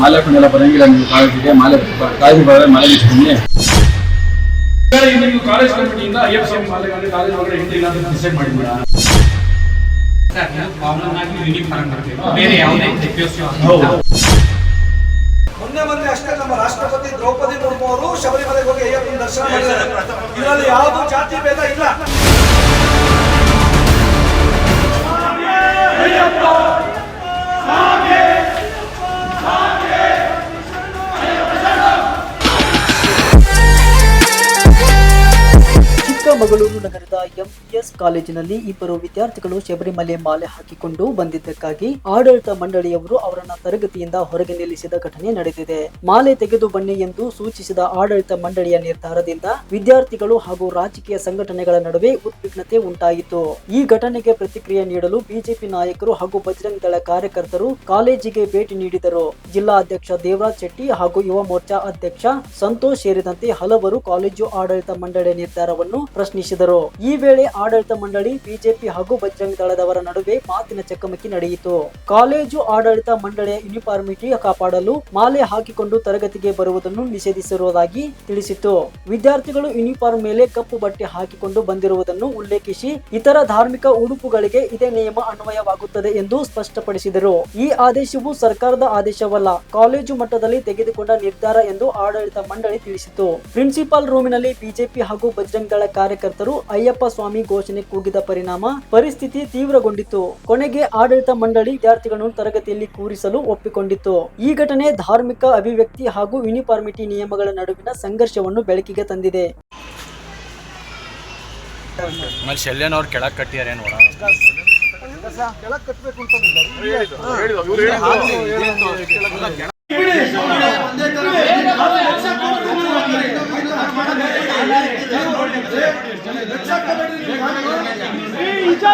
ಮಾಲೆ ಹಾಕೊಂಡೆಲ್ಲ ಬರಂಗಿಲ್ಲ ನೀವು ಕಾಲೇಜಿಗೆ ಮಾಲೆ ಕಾಲೇಜಿಗೆ ಬರೋದ್ರೆ ಮಾಲೆ ನೀವು ಕಾಲೇಜ್ ಕಮಿಟಿಯಿಂದ ಕಾಲೇಜ್ ಒಳಗಡೆ ಎಂಟ್ರಿ ಇಲ್ಲ ಅಂತ ಡಿಸೈಡ್ ಬೇರೆ ಯಾವುದೇ. ಮೊನ್ನೆ ಮೊನ್ನೆ ಅಷ್ಟೇ ನಮ್ಮ ರಾಷ್ಟ್ರಪತಿ ದ್ರೌಪದಿ ಮುರ್ಮು ಅವರು ಶಬರಿಮಲೆಗೆ ಹೋಗಿ ಅಯ್ಯಪ್ಪನ ದರ್ಶನ ಮಾಡಿದ್ದಾರೆ. ಇದರಲ್ಲಿ ಯಾವುದು ಜಾತಿ ಭೇದ ಇಲ್ಲ. ಚಿಕ್ಕಮಗಳೂರು ನಗರದ ಎಂಇಎಸ್ ಕಾಲೇಜಿನಲ್ಲಿ ಇಬ್ಬರು ವಿದ್ಯಾರ್ಥಿಗಳು ಶಬರಿಮಲೆ ಮಾಲೆ ಹಾಕಿಕೊಂಡು ಬಂದಿದ್ದಕ್ಕಾಗಿ ಆಡಳಿತ ಮಂಡಳಿಯವರು ಅವರನ್ನ ತರಗತಿಯಿಂದ ಹೊರಗೆ ನಿಲ್ಲಿಸಿದ ಘಟನೆ ನಡೆದಿದೆ. ಮಾಲೆ ತೆಗೆದು ಬನ್ನಿ ಎಂದು ಸೂಚಿಸಿದ ಆಡಳಿತ ಮಂಡಳಿಯ ನಿರ್ಧಾರದಿಂದ ವಿದ್ಯಾರ್ಥಿಗಳು ಹಾಗೂ ರಾಜಕೀಯ ಸಂಘಟನೆಗಳ ನಡುವೆ ಉದ್ವಿಗ್ನತೆ ಉಂಟಾಯಿತು. ಈ ಘಟನೆಗೆ ಪ್ರತಿಕ್ರಿಯೆ ನೀಡಲು ಬಿಜೆಪಿ ನಾಯಕರು ಹಾಗೂ ಬಜರಂಗ್ ದಳ ಕಾರ್ಯಕರ್ತರು ಕಾಲೇಜಿಗೆ ಭೇಟಿ ನೀಡಿದರು. ಜಿಲ್ಲಾ ಅಧ್ಯಕ್ಷ ದೇವರಾಜ್ ಶೆಟ್ಟಿ ಹಾಗೂ ಯುವ ಮೋರ್ಚಾ ಅಧ್ಯಕ್ಷ ಸಂತೋಷ್ ಸೇರಿದಂತೆ ಹಲವರು ಕಾಲೇಜು ಆಡಳಿತ ಮಂಡಳಿಯ ನಿರ್ಧಾರವನ್ನು ಪ್ರಶ್ನಿಸಿದರು ಈ ವೇಳೆ ಆಡಳಿತ ಮಂಡಳಿ, ಬಿಜೆಪಿ ಹಾಗೂ ಬಜರಂಗ ದಳದವರ ನಡುವೆ ಮಾತಿನ ಚಕಮಕಿ ನಡೆಯಿತು. ಕಾಲೇಜು ಆಡಳಿತ ಮಂಡಳಿಯ ಯೂನಿಫಾರ್ಮಿಟಿ ಕಾಪಾಡಲು ಮಾಲೆ ಹಾಕಿಕೊಂಡು ತರಗತಿಗೆ ಬರುವುದನ್ನು ನಿಷೇಧಿಸಿರುವುದಾಗಿ ತಿಳಿಸಿತು ವಿದ್ಯಾರ್ಥಿಗಳು ಯೂನಿಫಾರ್ಮ್ ಮೇಲೆ ಕಪ್ಪು ಬಟ್ಟೆ ಹಾಕಿಕೊಂಡು ಬಂದಿರುವುದನ್ನು ಉಲ್ಲೇಖಿಸಿ, ಇತರ ಧಾರ್ಮಿಕ ಉಡುಪುಗಳಿಗೆ ಇದೇ ನಿಯಮ ಅನ್ವಯವಾಗುತ್ತದೆ ಎಂದು ಸ್ಪಷ್ಟಪಡಿಸಿದರು. ಈ ಆದೇಶವು ಸರ್ಕಾರದ ಆದೇಶವಲ್ಲ, ಕಾಲೇಜು ಮಟ್ಟದಲ್ಲಿ ತೆಗೆದುಕೊಂಡ ನಿರ್ಧಾರ ಎಂದು ಆಡಳಿತ ಮಂಡಳಿ ತಿಳಿಸಿತು ಪ್ರಿನ್ಸಿಪಾಲ್ ರೂಮಿನಲ್ಲಿ ಬಿಜೆಪಿ ಹಾಗೂ ಬಜರಂಗ ದಳ ಕಾರ್ಯಕರ್ತರು ಅಯ್ಯಪ್ಪ ಸ್ವಾಮಿ ಘೋಷಣೆ ಕೂಗಿದ ಪರಿಣಾಮ ಪರಿಸ್ಥಿತಿ ತೀವ್ರಗೊಂಡಿತು ಕೊನೆಗೆ ಆಡಳಿತ ಮಂಡಳಿ ವಿದ್ಯಾರ್ಥಿಗಳನ್ನು ತರಗತಿಯಲ್ಲಿ ಕೂರಿಸಲು ಒಪ್ಪಿಕೊಂಡಿತ್ತು. ಈ ಘಟನೆ ಧಾರ್ಮಿಕ ಅಭಿವ್ಯಕ್ತಿ ಹಾಗೂ ಯೂನಿಫಾರ್ಮಿಟಿ ನಿಯಮಗಳ ನಡುವಿನ ಸಂಘರ್ಷವನ್ನು ಬೆಳಕಿಗೆ ತಂದಿದೆ.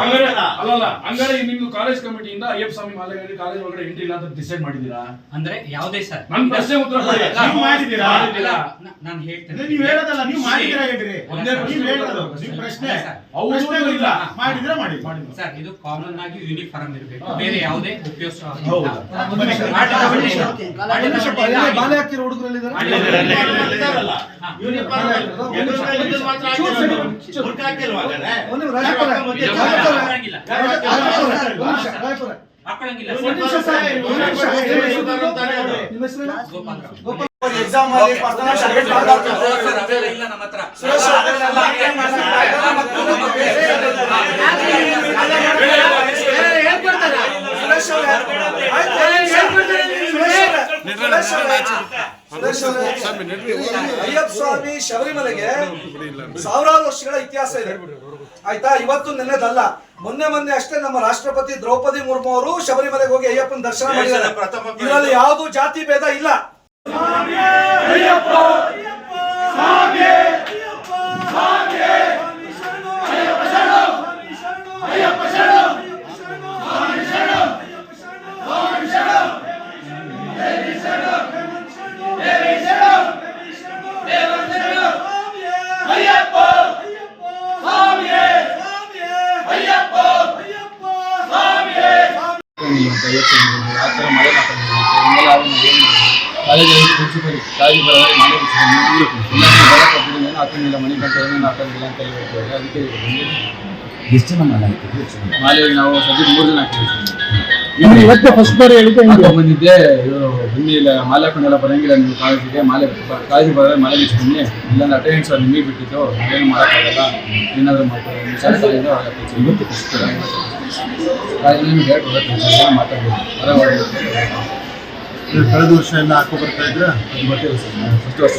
ಹಂಗಾರೆ ಅಲ್ಲಲ್ಲ ಹಂಗಾರೆ ಈಗ ನಿಮ್ದು ಕಾಲೇಜ್ ಕಮಿಟಿಯಿಂದ ಅಯ್ಯಪ್ಪ ಸ್ವಾಮಿ ಮಾಲೆಗಾರರಿಗೆ ಕಾಲೇಜ್ ಒಳಗಡೆ ಎಂಟ್ರಿ ಇಲ್ಲ ಅಂತ ಡಿಸೈಡ್ ಮಾಡಿದ್ದೀರಾ? ಅಂದ್ರೆ ಯಾವುದೇ ಸರ್. ನನ್ನ ಪ್ರಶ್ನೆ ಉತ್ತರ ಕೊಡಿ. ನೀವು ಮಾಡಿದ್ದೀರಾ? ನಾನು ಹೇಳ್ತೇನೆ. ನೀವು ಹೇಳೋದಲ್ಲ ನೀವು ಮಾಡಿದಿರಾ ಹೇಳ್ರಿ. ಒಂದೇ ಪ್ರಶ್ನೆ ನೀವು ಹೇಳೋದು ನೀವು ಪ್ರಶ್ನೆ. ಹೌದು ಇಲ್ಲ. ಹಾ. ಮಾಡಿದ್ರೆ ಮಾಡಿ ಸರ್ ಇದು ಕಾಮನ್ ಆಗಿ ಯೂನಿಫಾರ್ಮ್ ಇರಬೇಕು ಬೇರೆ ಯಾವುದೇ ಉಪಯೋಗ ಹೌದು. ಬಾಲೆ ಹಾಕಿರೋ ಹುಡುಗರಲ್ಲಿ ಎಕ್ಸಾಮ್ ಅಲ್ಲಿ ಪರ್ಸನಲ್ ಶಾಲೆಗೆ ಸರ್ ಅವೆಲ್ಲ ಇಲ್ಲ ನಮ್ಮ ಹತ್ರ ಸುರೇಶ್ ಸುರೇಶ್ ಅವರೇ, ಆಯ್ತು, ಸುರೇಶ್ ಅವರೇ, ಸುರೇಶ್ ಅವರೇ, ಅಯ್ಯಪ್ಪ ಸ್ವಾಮಿ ಶಬರಿಮಲೆಗೆ ಸಾವಿರಾರು ವರ್ಷಗಳ ಇತಿಹಾಸ ಇದೆ. ಆಯ್ತಾ? ಇವತ್ತು ನಿನ್ನೆದಲ್ಲ. ಮೊನ್ನೆ ಮೊನ್ನೆ ಅಷ್ಟೇ ನಮ್ಮ ರಾಷ್ಟ್ರಪತಿ ದ್ರೌಪದಿ ಮುರ್ಮು ಅವರು ಶಬರಿಮಲೆಗೆ ಹೋಗಿ ಅಯ್ಯಪ್ಪನ ದರ್ಶನ ಮಾಡಿದ್ದಾರೆ. ಇದರಲ್ಲಿ ಯಾವುದು ಜಾತಿ ಭೇದ ಇಲ್ಲ. ಯೋಚನೆ ಆ ಥರ ಮಳೆ ಪ್ರಿನ್ಸಿಪಲ್ ಬರೋದ್ರೆ ಮನೆ ಹಾಕೋದಿಲ್ಲ ಅಂತ ಹೇಳ್ತಾರೆ ಅದಕ್ಕೆ ಎಷ್ಟು ಜನ ಹಾಕಿದ್ರು ಎಷ್ಟು ನಾವು ಸದ್ಯಕ್ಕೆ ಮೂರು ಜನ ಹಾಕಿದ್ದೀವಿ. ಇವತ್ತೇ ಫಸ್ಟ್ ಬಾರಿ ಹೇಳಿದ್ದೆ ಬಂದಿದ್ದೆ ಇವರು ಬನ್ನಿ ಇಲ್ಲ ಮಾಲೆ ಹಾಕೊಂಡೆಲ್ಲ ಬರೋಂಗಿಲ್ಲ ನೀವು ಕಾಲೇಜಿಗೆ ಮಾಲೆ ಕಾಲೇಜಿಗೆ ಬರೋದ್ರೆ ಮಾಲೆ ಬಿಚ್ಚಿದ್ದೀನಿ ಇಲ್ಲಾಂದ್ರೆ ಅಟೆಂಡೆನ್ಸ್ ಅಲ್ಲಿ ನಿಮಗೆ ಬಿಟ್ಟಿದ್ದು ಏನು ಮಾಡೋಕ್ಕಾಗಲ್ಲ ಏನಾದರೂ ಮಾಡ್ತಾರೆ ಇವತ್ತು ಫಸ್ಟ್ ಕಾಲೇಜಿನ ನಿಮ್ಗೆ ಹೇಳ್ಕೊಡೋದು ಮಾತಾಡ್ಬೋದು. ಕಳೆದ ವರ್ಷ ಎಲ್ಲ ಹಾಕೋ ಬರ್ತಾ ಇದ್ರೆ ಅದು ಬರ್ತೀವಿ ಸರ್ ಫಸ್ಟ್ ವರ್ಷ.